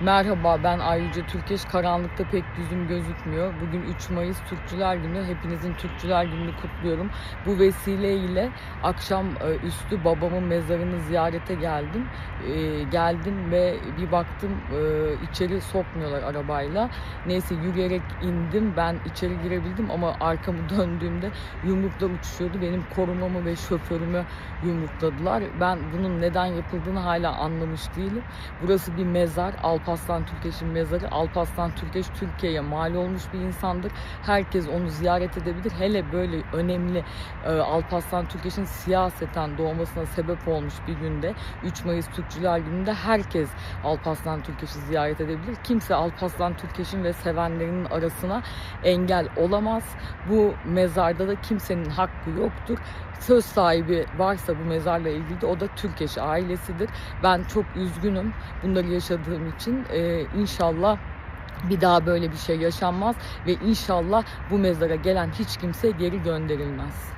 Merhaba ben Ayrıca Türkeş. Karanlıkta pek yüzüm gözükmüyor. Bugün 3 Mayıs Türkçüler Günü. Hepinizin Türkçüler Günü'nü kutluyorum. Bu vesileyle akşam e, üstü babamın mezarını ziyarete geldim. E, Geldim ve bir baktım e, içeri sokmuyorlar arabayla. Neyse yürüyerek indim. Ben içeri girebildim ama arkamı döndüğümde yumruklar uçuşuyordu. Benim korumamı ve şoförümü yumrukladılar. Ben bunun neden yapıldığını hala anlamış değilim. Burası bir mezar. Alparslan Türkeş'in mezarı. Alparslan Türkeş Türkiye'ye mal olmuş bir insandır. Herkes onu ziyaret edebilir. Hele böyle önemli e, Alparslan Türkeş'in siyaseten doğmasına sebep olmuş bir günde 3 Mayıs Türkçüler Günü'nde herkes Alparslan Türkeş'i ziyaret edebilir. Kimse Alparslan Türkeş'in ve sevenlerinin arasına engel olamaz. Bu mezarda da kimsenin hakkı yoktur. Söz sahibi varsa bu mezarla ilgili de o da Türkeş ailesidir. Ben çok üzgünüm bunları yaşadığım için. Ee, inşallah bir daha böyle bir şey yaşanmaz ve inşallah bu mezara gelen hiç kimse geri gönderilmez.